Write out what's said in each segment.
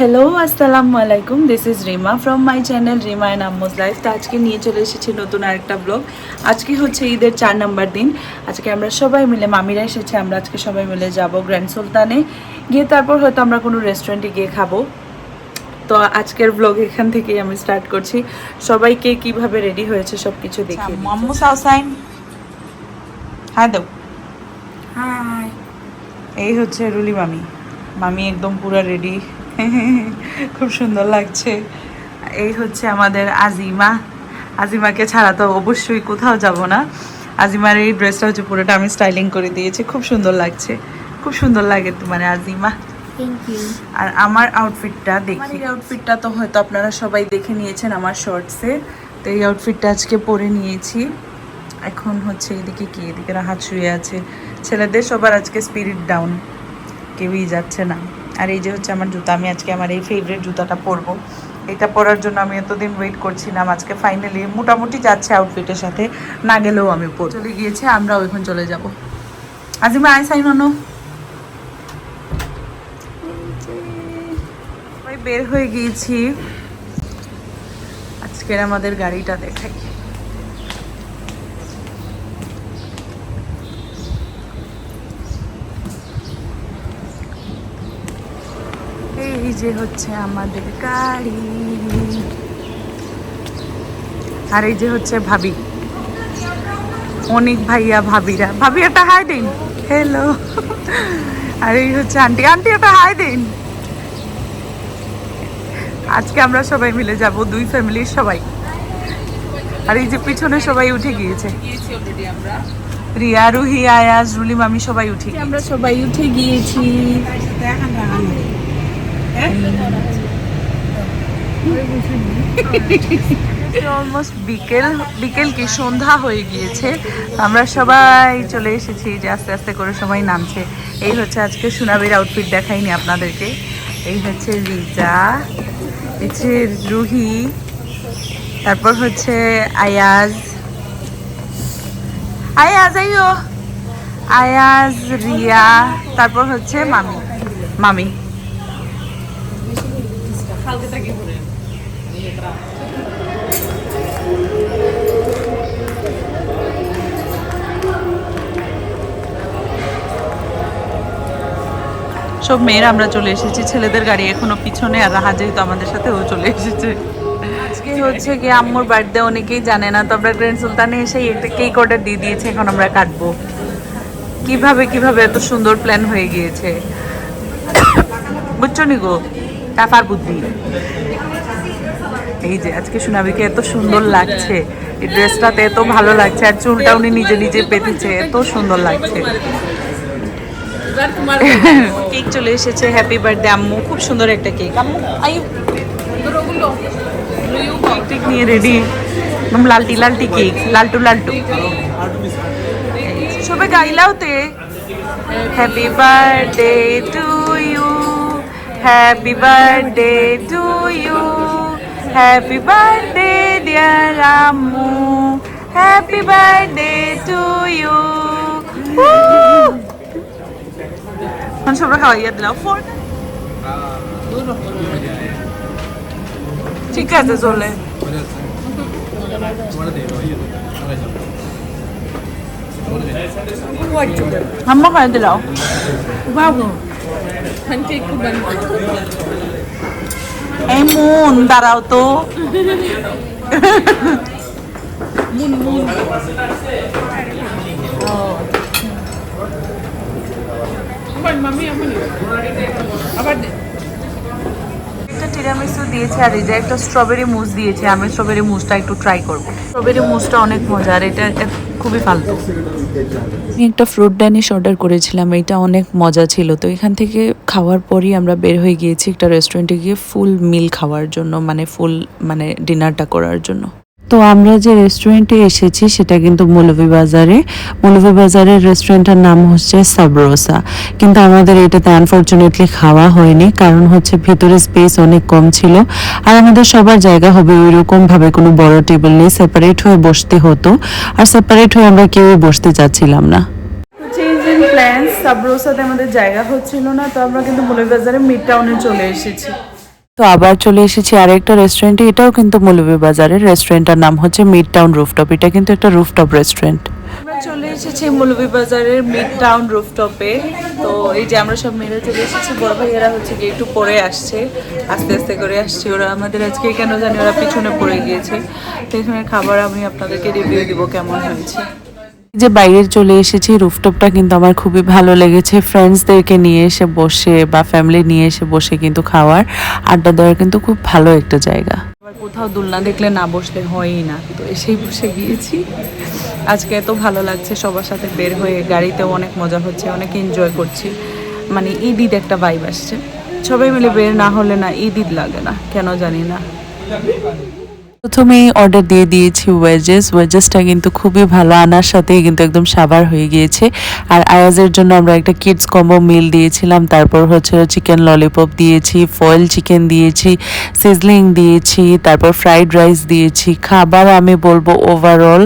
Hello আসসালামু আলাইকুম this is Rima from my channel Rima and আম্মুজ life তো আজকে নিয়ে চলে এসেছি নতুন আরেকটা ব্লগ আজকে হচ্ছে ঈদের চার নাম্বার দিন। আজকে আমরা সবাই মিলে মামিরা এসেছে আমরা আজকে সবাই মিলে যাব গ্র্যান্ড সুলতানে গিয়ে তারপর হয়তো আমরা কোনো রেস্টুরেন্টে গিয়ে খাব। তো আজকের ব্লগ এখান থেকেই আমি স্টার্ট করছি। সবাইকে কীভাবে রেডি হয়েছে সব কিছু দেখি আম্মু সাউসাইন। হ্যাঁ হাই এই হচ্ছে রুলি মামি। মামি একদম পুরো রেডি খুব সুন্দর লাগছে। এই হচ্ছে আমাদের আজিমা। আজিমাকে ছাড়া তো অবশ্যই কোথাও যাব না। আজিমার এই ড্রেসটা হচ্ছে পুরোটা আমি স্টাইলিং করে দিয়েছি। খুব সুন্দর লাগছে। খুব সুন্দর লাগে তোমার আজিমা। থ্যাংক আর আমার আউটফিটটা দেখি। আউটফিটটা তো হয়তো আপনারা সবাই দেখে নিয়েছেন আমার শর্টসে তো এই আউটফিটটা আজকে পরে নিয়েছি। এখন হচ্ছে এদিকে কি? এদিকে হাত শুয়ে আছে। ছেলেদের সবার আজকে স্পিরিট ডাউন কেউই যাচ্ছে না। আর এই যে হচ্ছে আমার জুতা, আমি আজকে আমার এই ফেভারিট জুতাটা পরবো। এটা পরার জন্য আমি এতদিন ওয়েট করছিলাম, আজকে ফাইনালি মোটামুটি যাচ্ছে আউটফিটের সাথে, না গেলেও আমি পর চলে গিয়েছে, আমরাও এখন চলে যাব। আজিমা আই সাইন অনো বের হয়ে গিয়েছি। আজকের আমাদের গাড়িটা দেখাই এই যে হচ্ছে আমাদের গাড়ি। আর এই যে হচ্ছে ভাবি। অনেক ভাইয়া ভাবিরা। ভাবি একটা হাই দিন। হ্যালো আর এই হচ্ছে আন্টি। আন্টি একটা হাই দিন। আজকে আমরা সবাই মিলে যাব দুই ফ্যামিলির সবাই। আর এই যে পিছনে সবাই উঠে গিয়েছে। রিয়া রুহি আয়াজ রুলি আমি সবাই উঠে আমরা সবাই উঠে গিয়েছি। অলমোস্ট বিকেল বিকেল কি? সন্ধ্যা হয়ে গিয়েছে। আমরা সবাই চলে এসেছি যে আস্তে আস্তে করে সবাই নামছে। এই হচ্ছে আজকে সুনাবির আউটফিট দেখাইনি আপনাদেরকে। এই হচ্ছে রিজা হচ্ছে রুহি, তারপর হচ্ছে আয়াজ। আয়াজ আইও আয়াজ, রিয়া, তারপর হচ্ছে মামি। মামি। সব মেয়েরা আমরা চলে এসেছি ছেলেদের গাড়ি এখনও পিছনে আর রাহা যেহেতু আমাদের সাথে ও চলে এসেছে। আজকে হচ্ছে কি আম্মুর বার্থডে অনেকেই জানে না তো আমরা গ্র্যান্ড সুলতানে এসে একটা কেক অর্ডার দিয়ে দিয়েছে এখন আমরা কাটবো। কীভাবে কীভাবে এত সুন্দর প্ল্যান হয়ে গিয়েছে? বুঝছ নি গো? কাফার বুদ্ধি। এই যে আজকে সোনাবিকে এত সুন্দর লাগছে। এই ড্রেসটাতে এত ভালো লাগছে আর চুলটা উনি নিজে নিজে পেতেছে এত সুন্দর লাগছে। কেক চলে এসেছে হ্যাপি বার্থডে আম্মু। খুব সুন্দর একটা কেক। আম্মু আই কেক নিয়ে রেডি একদম লালটি লালটি কেক লালটু লালটু। সবে গাইলাও তে happy birthday to you happy birthday to you happy birthday dear আম্মু হ্যাপি বার্থডে টু ইউ এখন সবাই খাওয়াইয়া দিলাম ফোন ঠিক আছে চলে আম্মা খাই দিলাও বাবু nanti aku emun ntar auto mun mun oh. Mami ya? apa nih একটা টিরামিসু দিয়েছে আর এই যে একটা স্ট্রবেরি মুস দিয়েছে। আমি স্ট্রবেরি মুসটা একটু ট্রাই করব। স্ট্রবেরি মুসটা অনেক মজা আর এটা খুবই ফালতু। আমি একটা ফ্রুট ড্যানিশ অর্ডার করেছিলাম। এটা অনেক মজা ছিল। তো এখান থেকে খাওয়ার পরই আমরা বের হয়ে গিয়েছি একটা রেস্টুরেন্টে গিয়ে ফুল মিল খাওয়ার জন্য মানে ফুল মানে ডিনারটা করার জন্য। তো আমরা যে রেস্টুরেন্টে এসেছি, সেটা কিন্তু মৌলভীবাজারে মৌলভীবাজারের রেস্টুরেন্টের নাম হচ্ছে সাবরোসা কিন্তু আমাদের এটাতে আনফর্চুনেটলি খাওয়া হয়নি, কারণ হচ্ছে ভিতরে স্পেস অনেক কম ছিল। আর আমাদের সবার জায়গা হবে ওইরকম ভাবে কোনো বড় টেবিল নেই সেপারেট হয়ে বসতে হতো। আর সেপারেট হয়ে আমরা কেউই বসতে চাচ্ছিলাম না। সাবরোসাতে আমাদের জায়গা হচ্ছিল না, তো আমরা কিন্তু মৌলভীবাজারে মিড টাউনে চলে এসেছি। তো আবার চলে এসেছি আরেকটা রেস্টুরেন্টে এটাও কিন্তু মৌলভীবাজারের রেস্টুরেন্টটার নাম হচ্ছে মিড টাউন রুফটপ এটা কিন্তু একটা রুফটপ রেস্টুরেন্ট চলে এসেছি মৌলভীবাজারের মিড টাউন রুফটপে তো এই যে আমরা সব মেরে চলে এসেছি, বড় ভাইয়েরা হচ্ছে গিয়ে একটু পরে আসছে। আস্তে আস্তে করে আসছে ওরা। আমাদের আজকে কেন জানি ওরা পিছনে পড়ে গিয়েছে। তো এখানে খাবার আমি আপনাদেরকে রিভিউ দিব কেমন হয়েছে। যে বাইরে চলে এসেছি রুফটপটা কিন্তু আমার খুবই ভালো লেগেছে। ফ্রেন্ডসদেরকে নিয়ে এসে বসে বা ফ্যামিলি নিয়ে এসে বসে কিন্তু খাওয়ার আড্ডা দেওয়ার কিন্তু খুব ভালো একটা জায়গা। কোথাও দোলনা দেখলে না বসলে হয়ই না। তো এসেই বসে গিয়েছি। আজকে এত ভালো লাগছে সবার সাথে বের হয়ে, গাড়িতেও অনেক মজা হচ্ছে, অনেক এনজয় করছি। মানে ঈদ ঈদ একটা ভাইব আসছে। সবাই মিলে বের না হলে না ঈদ ঈদ লাগে না, কেন জানি না। প্রথমেই অর্ডার দিয়ে দিয়েছি ওয়েজেস ওয়েজেসটা কিন্তু খুবই ভালো, আনার সাথেই কিন্তু একদম সাবার হয়ে গিয়েছে। আর আয়াজের জন্য আমরা একটা কিডস কম্বো মিল দিয়েছিলাম। তারপর হচ্ছে চিকেন ললিপপ দিয়েছি ফয়েল চিকেন দিয়েছি সিজলিং দিয়েছি, তারপর ফ্রাইড রাইস দিয়েছি। খাবার আমি বলব ওভারঅল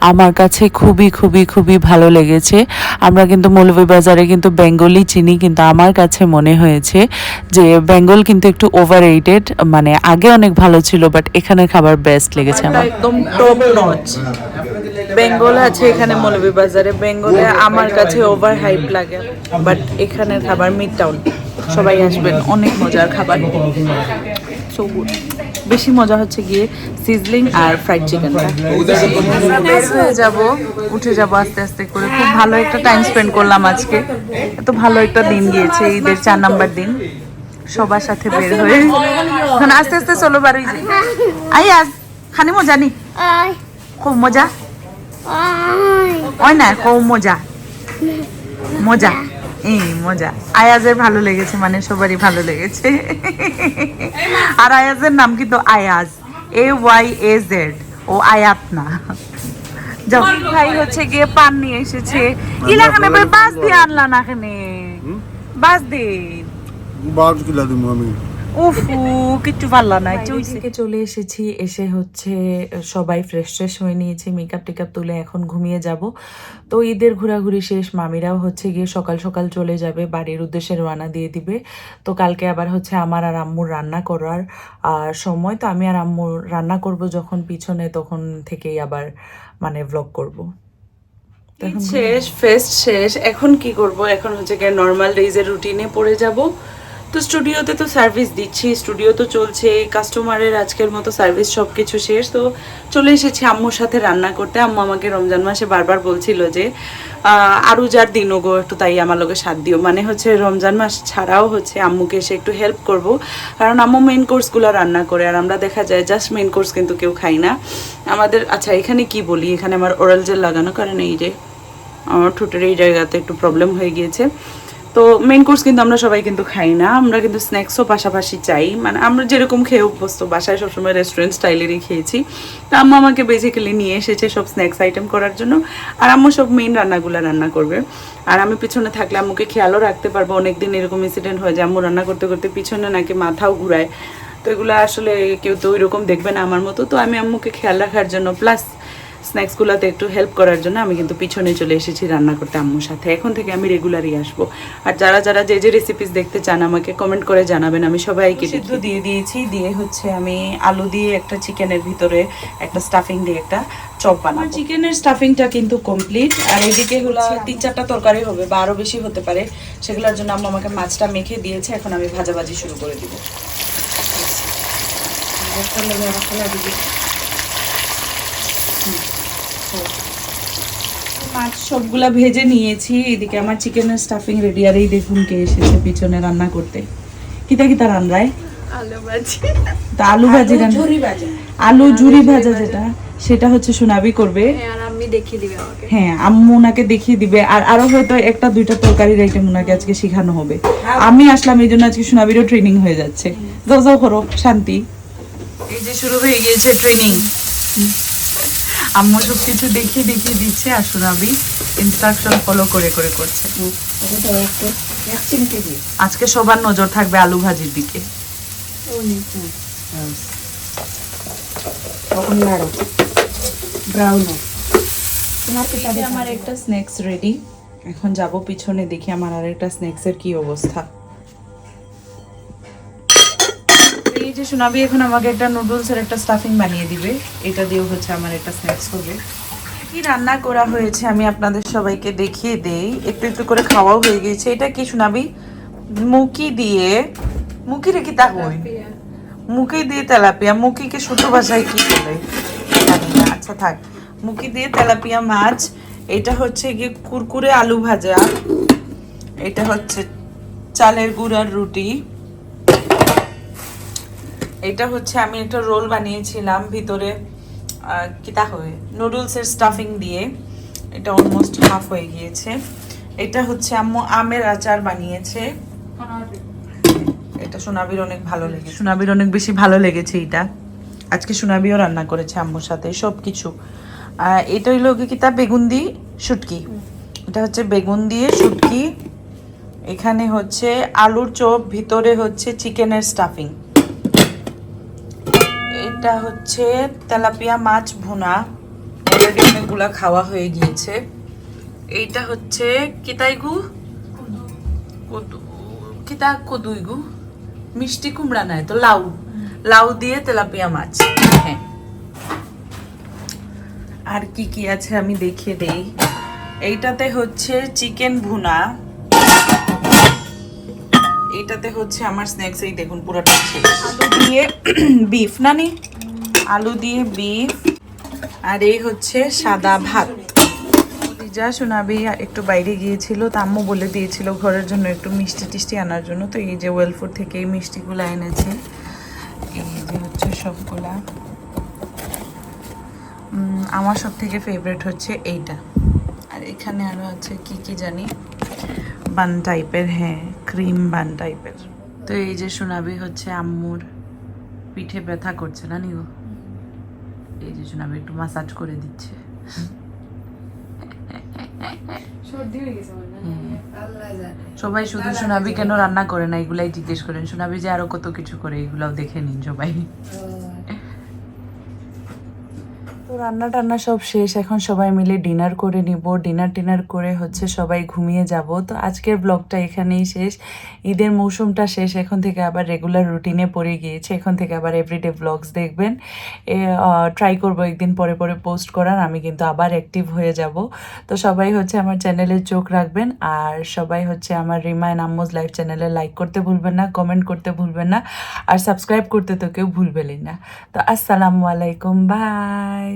আমার কাছে খুবই খুবই খুবই ভালো লেগেছে। আমরা কিন্তু মৌলভীবাজারে কিন্তু বেঙ্গলি চিনি কিন্তু আমার কাছে মনে হয়েছে যে বেঙ্গল কিন্তু একটু ওভার মানে আগে অনেক ভালো ছিল বাট এখানে খাবার বেস্ট লেগেছে আমার। একদম টপ নচ বেঙ্গল আছে এখানে মৌলভীবাজারে বেঙ্গলে আমার কাছে ওভার হাইপ লাগে। বাট এখানের খাবার মিড টাউন সবাই আসবেন অনেক মজার খাবার। সো গুড বেশি মজা হচ্ছে গিয়ে সিজলিং আর ফ্রাইড চিকেনটা হয়ে যাব উঠে যাব আস্তে আস্তে করে। খুব ভালো একটা টাইম স্পেন্ড করলাম আজকে। এত ভালো একটা দিন গিয়েছে ঈদের চার নাম্বার দিন। সবার সাথে বের হয়ে। এখন আস্তে আস্তে চলো যাই আই আজ খানি মজা নি? খুব মজা? ওই না খুব মজা। মজা। এই মজা। আয়াজের ভালো লেগেছে মানে সবারই ভালো লেগেছে। আর আয়াজের নাম কিন্তু Ayaz. A Y A Z ও আয়াত না। যাও। ভাই হচ্ছে গিয়ে পান নিয়ে এসেছে। ইলাখানে ভাই বাস দিয়ে আনলা না এখানে। বাস দিয়ে বারো কিলো দিব আমি। উফু কিচ্ছু পারলাম না থেকে চলে এসেছি এসে হচ্ছে সবাই ফ্রেশ ফ্রেশ হয়ে নিয়েছি মেকআপ টেকআপ তুলে এখন ঘুমিয়ে যাব। তো ঈদের ঘোরাঘুরি শেষ মামিরাও হচ্ছে গিয়ে সকাল সকাল চলে যাবে বাড়ির উদ্দেশ্যে রওনা দিয়ে দিবে। তো কালকে আবার হচ্ছে আমার আর আম্মুর রান্না করার সময় তো আমি আর আম্মুর রান্না করব যখন পিছনে তখন থেকেই আবার মানে ব্লগ করব। শেষ ফেস্ট শেষ এখন কি করব? এখন হচ্ছে গিয়ে নর্মাল ডেজের রুটিনে পড়ে যাব। তো স্টুডিওতে তো সার্ভিস দিচ্ছি স্টুডিও তো চলছে কাস্টমারের আজকের মতো সার্ভিস সব কিছু শেষ। তো চলে এসেছি আম্মুর সাথে রান্না করতে। আম্মু আমাকে রমজান মাসে বারবার বলছিল যে আহ, আরু যার দিনও গো একটু তাই আমার লোকে সাথ দিও। মানে হচ্ছে রমজান মাস ছাড়াও হচ্ছে আম্মুকে এসে একটু হেল্প করব। কারণ আম্মু মেন কোর্সগুলো রান্না করে আর আমরা দেখা যায় জাস্ট মেন কোর্স কিন্তু কেউ খাই না। আমাদের আচ্ছা এখানে কি বলি? এখানে আমার ওরাল জেল লাগানো কারণ এই যে আমার ঠোঁটের এই জায়গাতে একটু প্রবলেম হয়ে গিয়েছে। তো মেন কোর্স কিন্তু আমরা সবাই কিন্তু খাই না। আমরা কিন্তু স্ন্যাক্সও পাশাপাশি চাই। মানে আমরা যেরকম খেয়ে অভ্যস্ত, বাসায় সবসময় রেস্টুরেন্ট স্টাইলেরই খেয়েছি। তো আম্মু আমাকে বেসিক্যালি নিয়ে এসেছে সব স্ন্যাক্স আইটেম করার জন্য। আর আম্মু সব মেন রান্নাগুলো রান্না করবে। আর আমি পিছনে থাকলে আম্মুকে খেয়ালও রাখতে পারব। অনেকদিন এরকম ইনসিডেন্ট হয় যে আম্মু রান্না করতে করতে পিছনে নাকি মাথাও ঘুরায়। তো এগুলো আসলে কেউ তো ওইরকম দেখবে না আমার মতো। তো আমি আম্মুকে খেয়াল রাখার জন্য। প্লাস স্ন্যাক্সগুলোতে একটু হেল্প করার জন্য আমি কিন্তু পিছনে চলে এসেছি রান্না করতে আম্মুর সাথে। এখন থেকে আমি রেগুলারই আসব। আর যারা যারা যে যে রেসিপিস দেখতে চান আমাকে কমেন্ট করে জানাবেন আমি সবাইকে সিদ্ধ দিয়ে দিয়েছি দিয়ে হচ্ছে আমি আলু দিয়ে একটা চিকেনের ভিতরে একটা স্টাফিং দিয়ে একটা চপ বানাবো। চিকেনের স্টাফিংটা কিন্তু কমপ্লিট আর এদিকে হলো তিন চারটা তরকারি হবে বা আরও বেশি হতে পারে। সেগুলোর জন্য আম্মু আমাকে মাছটা মেখে দিয়েছে। এখন আমি ভাজাভাজি শুরু করে দিব। মাছ সবগুলা ভেজে নিয়েছি। এদিকে আমার চিকেনের স্টাফিং রেডি আর এই দেখুন কে এসেছে পিছনে রান্না করতে। কিতা কিতা রান্নায় bhaji. তা আলু ভাজি ভাজা। আলু ঝুরি ভাজা যেটা সেটা হচ্ছে সোনাবি করবে। আর আমি দেখিয়ে দিবে আমাকে। হ্যাঁ আম্মু ওনাকে দেখিয়ে দিবে। আর আরও হয়তো একটা দুইটা তরকারির আইটেম ওনাকে আজকে শেখানো হবে। আমি আসলাম এই জন্য আজকে সোনাবিরও ট্রেনিং হয়ে যাচ্ছে। যাও যাও করো শান্তি। এই যে শুরু হয়ে গিয়েছে ট্রেনিং আম্মু সব কিছু দেখিয়ে দেখিয়ে দিচ্ছে আর সোনাবি ইনস্ট্রাকশন ফলো করে করে করছে। আজকে সবার নজর থাকবে আলু ভাজির দিকে। আমার একটা স্ন্যাক্স রেডি এখন যাব পিছনে দেখি আমার আর একটা স্ন্যাক্সের কি অবস্থা। সোনাবি এখন আমাকে একটা নুডলসের একটা স্টাফিং বানিয়ে দিবে। এটা দিয়েও হচ্ছে আমার একটা স্ন্যাক্স হবে। কি রান্না করা হয়েছে আমি আপনাদের সবাইকে দেখিয়ে দেই। একটু একটু করে খাওয়াও হয়ে গিয়েছে। এটা কি শোনাবি মুকি দিয়ে। মুকি রেখে তা হই মুকি দিয়ে তেলাপিয়া। মুকিকে ছোট ভাষায় কি বলে? আচ্ছা থাক। মুকি দিয়ে তেলাপিয়া মাছ। এটা হচ্ছে গিয়ে কুরকুরে আলু ভাজা। এটা হচ্ছে চালের গুঁড়ার রুটি। এটা হচ্ছে আমি একটা রোল বানিয়েছিলাম ভিতরে আহ, কি তা হয়ে নুডলসের স্টাফিং দিয়ে। এটা অলমোস্ট হাফ হয়ে গিয়েছে। এটা হচ্ছে আম্মু আমের আচার বানিয়েছে। এটা সোনাবির অনেক ভালো লেগেছে। সোনাবির অনেক বেশি ভালো লেগেছে এটা। আজকে সোনাবিও রান্না করেছে আম্মুর সাথে সব কিছু এটা হইল কিতা বেগুন দি শুটকি। এটা হচ্ছে বেগুন দিয়ে শুটকি। এখানে হচ্ছে আলুর চপ ভিতরে হচ্ছে চিকেনের স্টাফিং এটা হচ্ছে তেলাপিয়া মাছ ভুনা। অলরেডি অনেকগুলা খাওয়া হয়ে গিয়েছে। এইটা হচ্ছে কিতাইগু? কদু, কিতা কদুইগু? মিষ্টি কুমড়া নাই তো, লাউ। লাউ দিয়ে তেলাপিয়া মাছ। হ্যাঁ। আর কি কি আছে আমি দেখিয়ে দেই। এইটাতে হচ্ছে চিকেন ভুনা। এইটাতে হচ্ছে আমার স্ন্যাক্স এই দেখুন, পুরোটা। আলু দিয়ে বিফ না নানি? আলু দিয়ে বিফ আর এই হচ্ছে সাদা ভাত। যা শোনাবি একটু বাইরে গিয়েছিল, তা আম্মু বলে দিয়েছিল ঘরের জন্য একটু মিষ্টি টিষ্টি আনার জন্য। তো এই যে ওয়েলফুড থেকে এই মিষ্টিগুলো এনেছে। এই যে হচ্ছে সবগুলা। আমার সব থেকে ফেভারিট হচ্ছে এইটা। আর এখানে আরও আছে কি কি জানি? বান টাইপের হ্যাঁ ক্রিম বান টাইপের তো এই যে সোনাবি হচ্ছে আম্মুর পিঠে ব্যথা করছে না নিগো এই যে সোনাবি একটু মাসাজ করে দিচ্ছে। সবাই শুধু সোনাবি কেন রান্না করে না এগুলাই জিজ্ঞেস করেন। সোনাবি যে আরও কত কিছু করে এগুলাও দেখে নিন সবাই। রান্না টান্না সব শেষ, এখন সবাই মিলে ডিনার করে নিব। ডিনার টিনার করে হচ্ছে সবাই ঘুমিয়ে যাব। তো আজকের ব্লগটা এখানেই শেষ। ঈদের মৌসুমটা শেষ, এখন থেকে আবার রেগুলার রুটিনে পড়ে গিয়েছে। এখন থেকে আবার এভরিডে ব্লগস দেখবেন। ট্রাই করব একদিন পরে পরে পোস্ট করার, আমি কিন্তু আবার অ্যাক্টিভ হয়ে যাব। তো সবাই হচ্ছে আমার চ্যানেলে চোখ রাখবেন। আর সবাই হচ্ছে আমার রিমাইন আম্মুজ লাইভ চ্যানেলে লাইক করতে ভুলবেন না কমেন্ট করতে ভুলবেন না। আর সাবস্ক্রাইব করতে তো কেউ ভুলবেনই না। তো আসসালামু আলাইকুম বাই